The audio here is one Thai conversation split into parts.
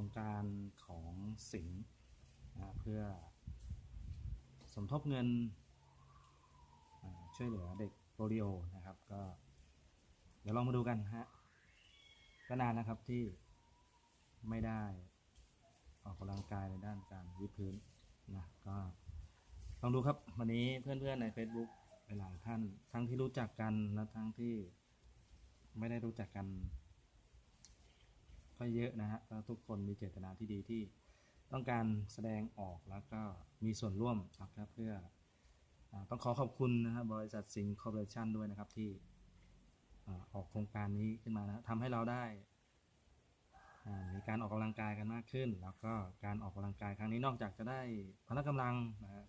ครงการของสิงห์นะเพื่อสมทบเงินช่วยเหลือเด็กโปลิโอนะครับ ก็เดี๋ยวลองมาดูกันฮะก็นานนะครับที่ไม่ได้ออกกำลังกายในด้านการวิดพื้นนะก็ลองดูครับวันนี้เพื่อนๆใน Facebook หลายท่าน ทั้งที่รู้จักกันและทั้งที่ไม่ได้รู้จักกัน ก็เยอะนะฮะก็ทุกคนมีเจตนาที่ดีที่ต้องการแสดงออกแล้วก็มีส่วนร่วมนะครับเพื่ออต้องขอขอบคุณนะครับบริษัทสิงห์คอร์ปอเรชั่นด้วยนะครับที่ออกโครงการนี้ขึ้นมานะทำให้เราได้มีการออกกำลังกายกันมากขึ้น แล้วก็การออกกำลังกายครั้งนี้นอกจากจะได้พละกำลังนะฮะ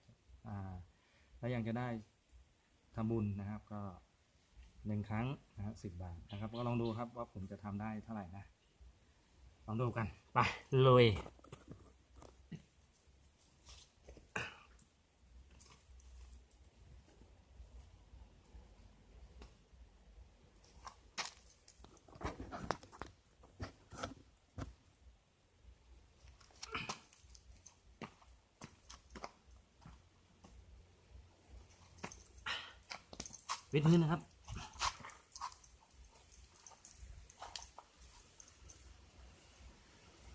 และยังจะได้ทำบุญนะครับก็หนึ่งครั้งนะครับสิบบาทนะครับ ก็ลองดูครับว่าผมจะทำได้เท่าไหร่นะ องดูกัน ไปลุยวิดพื้นนะครับ